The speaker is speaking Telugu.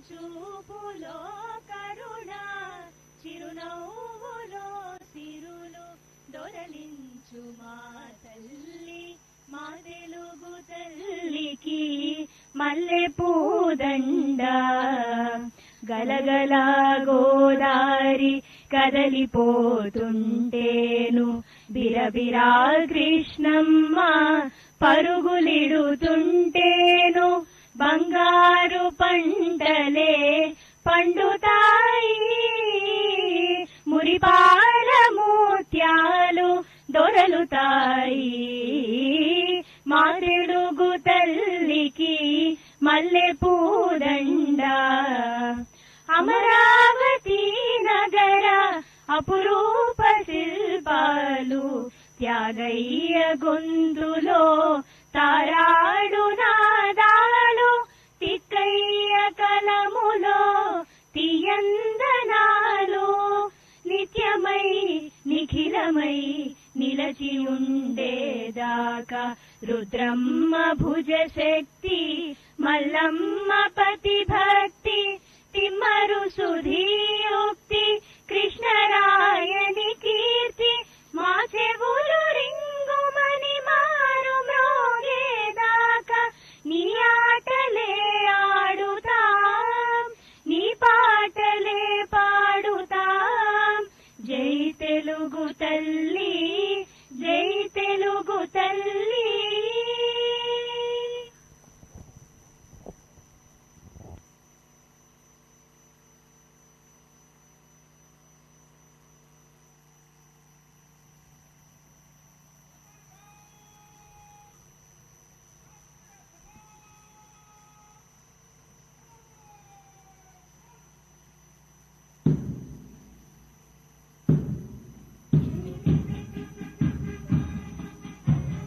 చూపులో కరుణ చిరునవ్వులో సిరులు దొరలించు మా తల్లి మా తెలుగు తల్లికి మల్లె పూదండ గలగల గోదారి కదలిపోతుంటేను బిరబిరా కృష్ణమ్మ పరుగులిడుతుంటేను బంగ పంటలే పండుతాయి. మురిపాల ముత్యాలు దొరలుతాయి. మా తెలుగు తల్లికి మల్లె పూదండ. అమరావతి నగర అపురూప శిల్పాలు త్యాగయ్య గొంతులో తీయందనాలు నిత్యమై నిఖిలమై నిలచి ఉండేదాకా రుద్రమ్మ భుజ శక్తి మల్లమ్మ పతి భక్తి తిమ్మరు సుధీయు